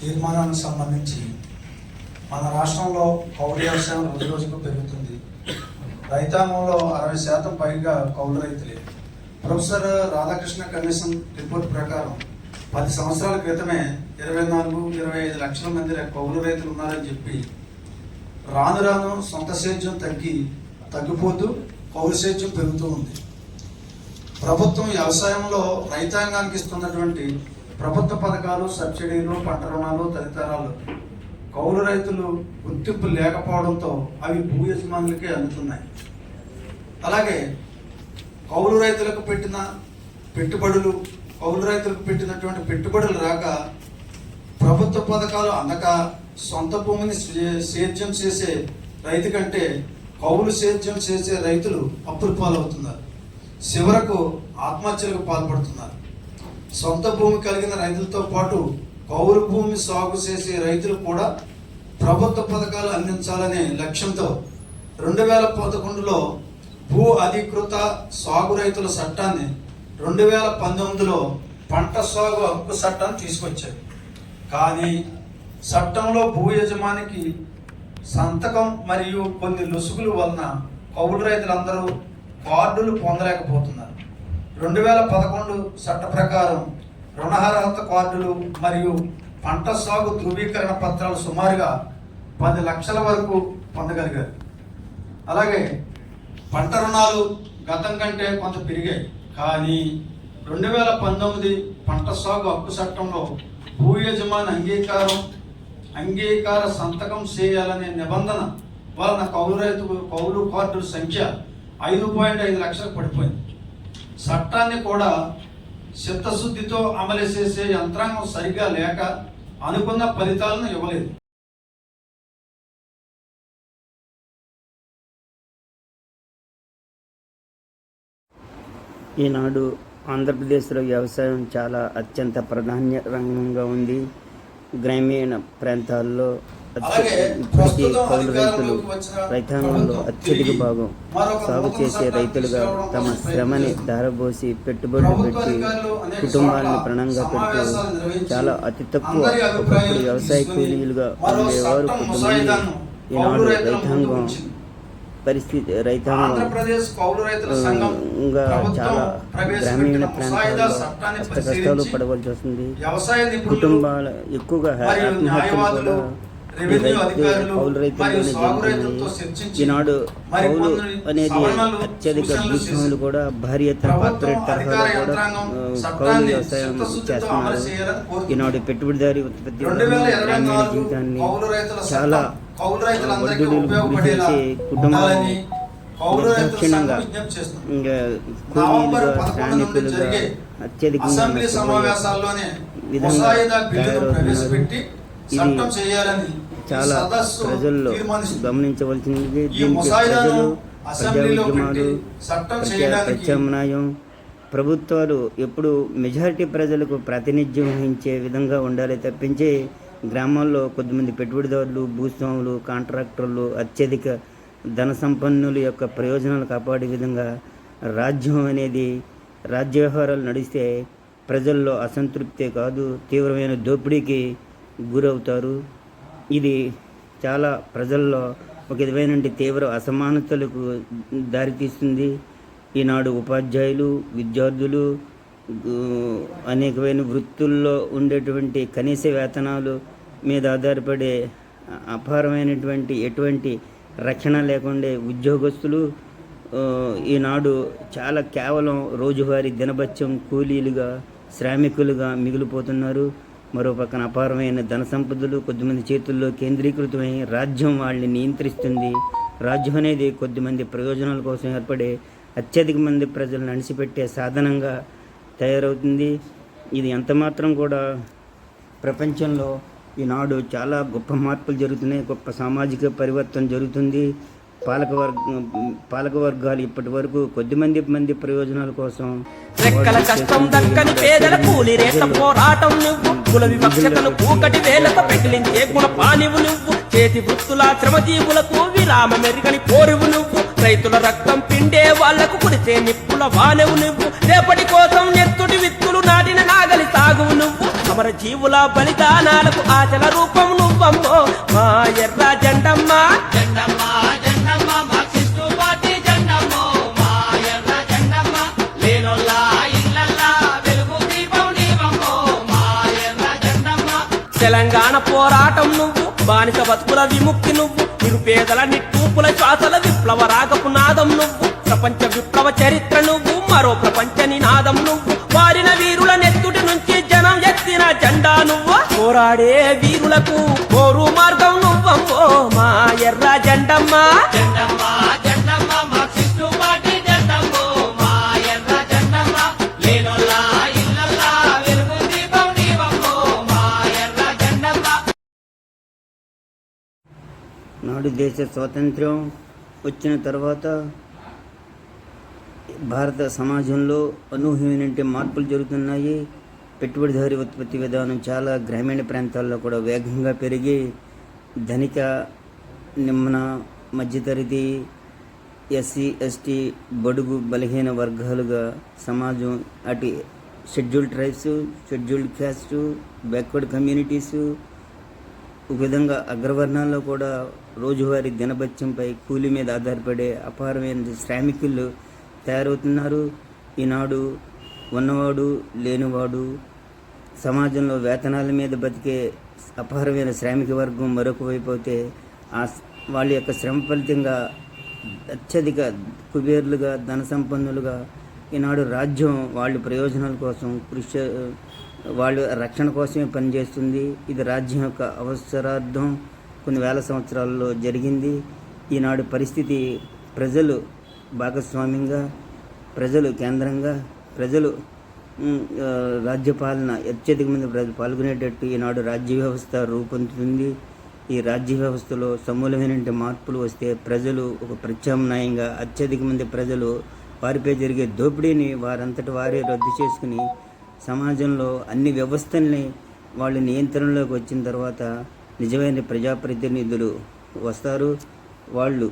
తీర్మానానికి సంబంధించి మన రాష్ట్రంలో కౌలు వ్యవసాయం రోజు రోజుకు పెరుగుతుంది. రైతాంగంలో అరవై శాతం పైగా కౌలు రైతులే. ప్రొఫెసర్ రాధాకృష్ణ కమిషన్ రిపోర్ట్ ప్రకారం పది సంవత్సరాల క్రితమే ఇరవై నాలుగు ఇరవై ఐదు లక్షల మంది కౌలు రైతులు ఉన్నారని చెప్పి రాను రాను సొంత సేద్యం తగ్గి తగ్గిపోతూ కౌలు సేద్యం పెరుగుతూ ఉంది. ప్రభుత్వం వ్యవసాయంలో రైతాంగానికి ఇస్తున్నటువంటి ప్రభుత్వ పథకాలు సబ్సిడీలు పంట రుణాలు తదితరాలు. కౌలు రైతులు గుర్తింపు లేకపోవడంతో అవి భూ యజమానులకే అందుతున్నాయి. అలాగే కౌలు రైతులకు పెట్టిన పెట్టుబడులు కౌలు రైతులకు పెట్టినటువంటి పెట్టుబడులు రాక ప్రభుత్వ పథకాలు అందక సొంత భూమిని సే- సేద్యం చేసే రైతు కంటే కౌలు సేద్యం చేసే రైతులు అప్పుల పాలవుతున్నారు. చివరకు ఆత్మహత్యలకు పాల్పడుతున్నారు. సొంత భూమి కలిగిన రైతులతో పాటు కౌలు భూమి సాగు చేసే రైతులు కూడా ప్రభుత్వ పథకాలు అందించాలనే లక్ష్యంతో రెండు వేల పదకొండులో భూ అధికృత సాగు రైతుల చట్టాన్ని రెండు వేల పంతొమ్మిదిలో పంట సాగు హక్కు చట్టాన్ని తీసుకొచ్చారు. కానీ చట్టంలో భూ యజమానికి సంతకం మరియు కొన్ని లొసుగుల వలన కౌలు రైతులందరూ కార్డులు పొందలేకపోతున్నారు. రెండు వేల పదకొండు చట్ట ప్రకారం రుణార్హత కార్డులు మరియు పంట సాగు ధృవీకరణ పత్రాలు సుమారుగా పది లక్షల వరకు పొందగలిగారు. అలాగే పంట రుణాలు గతం కంటే కొంత పెరిగాయి. కానీ రెండు వేల పంతొమ్మిది పంట సాగు హక్కు చట్టంలో భూ యజమాని అంగీకారం అంగీకార సంతకం చేయాలనే నిబంధన వలన కౌలు రైతు కౌలు కార్డుల సంఖ్య ఐదు పాయింట్ ఐదు లక్షలకు పడిపోయింది. చట్టాన్ని కూడా చిత్తశుద్ధితో అమలు చేసే యంత్రాంగం సరిగ్గా లేక అనుకున్న ఫలితాలను ఇవ్వలేదు. ఈనాడు ఆంధ్రప్రదేశ్లో వ్యవసాయం చాలా అత్యంత ప్రాధాన్య రంగంగా ఉంది. గ్రామీణ ప్రాంతాల్లో ఇప్పటికీ కౌలు రైతులు రైతాంగంలో అత్యధిక భాగం సాగు చేసే రైతులుగా తమ శ్రమని. ధారబోసి పెట్టుబడులు పెట్టి కుటుంబాలను ప్రణంగా పెడుతూ నిర్వహించి చాలా అతి తక్కువ ఒకప్పుడు వ్యవసాయ కూలీలుగా ఉండేవారు కొంతమంది ఈనాడు రైతాంగం. పరిస్థితి రైతాంగం ఆంధ్రప్రదేశ్ కౌలు రైతుల సంఘం ఇంకా ప్రభుత్వం చాలా గ్రామీణ ప్రాంతాల్లో కష్ట కష్టాలు పడవలసి వస్తుంది కుటుంబాల ఎక్కువగా ఆత్మహత్యలు కూడా రెవెన్యూ అధికారులు కౌలు ఈనాడు కౌలు అనేది అత్యధిక భూస్వాములు కూడా భారీ ఎత్తున కార్పొరేట్ తరహాలో కూడా కౌలు వ్యవసాయం చేస్తున్నారు. ఈనాడు పెట్టుబడిదారి ఉత్పత్తి గ్రామీణ జీవితాన్ని చాలా ఒడిదుడుకులకు గురి చేసి కుటుంబాన్ని నిర్దాక్షిణ్యంగా కూలీలుగా శ్రామికులుగా అత్యధికంగా విధంగా తయారవుతున్నారు. ఇది చాలా ప్రజల్లో. గమనించవలసింది దీనికి ప్రజలు ప్రజాఉద్యమాలు ప్రత్యా- చేయడానికి ప్రత్యామ్నాయం ప్రభుత్వాలు ఎప్పుడు మెజారిటీ ప్రజలకు ప్రాతినిధ్యం వహించే విధంగా ఉండాలి తప్పించి గ్రామాల్లో కొద్దిమంది పెట్టుబడిదారులు భూస్వాములు కాంట్రాక్టర్లు అత్యధిక ధన సంపన్నుల యొక్క ప్రయోజనాలు కాపాడే విధంగా రాజ్యం అనేది రాజ్య వ్యవహారాలు నడిస్తే ప్రజల్లో అసంతృప్తే కాదు తీవ్రమైన దోపిడీకి గురవుతారు. ఇది చాలా ప్రజల్లో ఒక విధమైన తీవ్ర అసమానతలకు దారితీస్తుంది ఈనాడు ఉపాధ్యాయులు విద్యార్థులు అనేకమైన వృత్తుల్లో ఉండేటువంటి కనీస వేతనాలు మీద ఆధారపడే అపారమైనటువంటి ఎటువంటి రక్షణ లేకుండా ఉద్యోగస్తులు ఈనాడు చాలా కేవలం రోజువారీ దినభత్యం కూలీలుగా శ్రామికులుగా మిగిలిపోతున్నారు. మరోపక్కన అపారమైన ధన సంపదలు కొద్దిమంది చేతుల్లో కేంద్రీకృతమై రాజ్యం వాళ్ళని నియంత్రిస్తుంది. రాజ్యం అనేది కొద్దిమంది ప్రయోజనాల కోసం ఏర్పడే అత్యధిక మంది ప్రజలను అణిసిపెట్టే సాధనంగా తయారవుతుంది. ఇది ఎంతమాత్రం కూడా ప్రపంచంలో ఈనాడు చాలా గొప్ప మార్పులు జరుగుతున్నాయి గొప్ప సామాజిక పరివర్తన జరుగుతుంది. పాలక వర్గ పాలక వర్గాలు ఇప్పటి వరకు కొద్దిమంది మంది ప్రయోజనాల కోసం రెక్కల కష్టం దక్కని పేదల కూలి రేత పోరాటం నువ్వు. కుల వివక్షతను కూకటి వేలతో పెకిలించే గుణ పానివు నువ్వు. చేతి వృత్తుల శ్రమజీవులకు విరామ మెరుగని కోరువు నువ్వు. రైతుల రక్తం పిండే వాళ్ళకు కురిసే నిప్పుల వానవు నువ్వు. రేపటి కోసం ఎత్తుటి విత్తులు నాటిన నాగలి సాగువు నువ్వు. అమర జీవుల బలిదానాలకు ఆచల రూపం నువ్వమ్మో. మా ఎర్ర జెండమ్మ తెలంగాణ పోరాటం నువ్వు బానిస బతుకుల విముక్తి నువ్వు నిరుపేదల నిట్టూపుల శ్వాసల విప్లవ రాగపు నాదం నువ్వు ప్రపంచ విప్లవ చరిత్ర నువ్వు మరో ప్రపంచ నినాదం నువ్వు వారిన వీరుల నెత్తుటి నుంచి జనం ఎత్తిన జెండా నువ్వు పోరాడే వీరులకు పోరు మార్గం నువ్వమ్మో మా ఎర్ర జెండమ్మా. జెండమ్మా జెండమ్మ నాడు దేశ స్వాతంత్ర్యం వచ్చిన తర్వాత భారత సమాజంలో అనూహ్యమైనటువంటి మార్పులు జరుగుతున్నాయి. పెట్టుబడిదారి ఉత్పత్తి విధానం చాలా గ్రామీణ ప్రాంతాల్లో కూడా వేగంగా పెరిగి ధనిక నిమ్మన మధ్యతరగతి ఎస్సీ ఎస్టీ బడుగు బలహీన వర్గాలుగా సమాజం అటు scheduled tribes scheduled caste backward communities విధంగా అగ్రవర్ణాల్లో కూడా రోజువారీ దినభత్యంపై కూలి మీద ఆధారపడే అపారమైన శ్రామికులు తయారవుతున్నారు. ఈనాడు ఉన్నవాడు లేనివాడు సమాజంలో వేతనాల మీద బతికే అపారమైన శ్రామిక వర్గం మరొక వైపు అయితే ఆ వాళ్ళ యొక్క శ్రమ ఫలితంగా అత్యధిక కుబేర్లుగా ధన సంపన్నులుగా ఈనాడు రాజ్యం వాళ్ళ ప్రయోజనాల కోసం కృషి వాళ్ళ రక్షణ కోసమే పనిచేస్తుంది. ఇది రాజ్యం యొక్క అవసరార్థం. కొన్ని వేల సంవత్సరాల్లో జరిగింది. ఈనాడు పరిస్థితి ప్రజలు భాగస్వామ్యంగా ప్రజలు కేంద్రంగా ప్రజలు రాజ్యపాలన అత్యధిక మంది ప్రజలు పాల్గొనేటట్టు ఈనాడు రాజ్య వ్యవస్థ రూపొందుతుంది. ఈ రాజ్య వ్యవస్థలో సమూలమైన మార్పులు వస్తే ప్రజలు ఒక ప్రత్యామ్నాయంగా అత్యధిక మంది ప్రజలు వారిపై జరిగే దోపిడీని వారంతటి వారే రద్దు చేసుకుని సమాజంలో అన్ని వ్యవస్థల్ని వాళ్ళ నియంత్రణలోకి వచ్చిన తర్వాత నిజమైన ప్రజాప్రతినిధులు వస్తారు. వాళ్ళు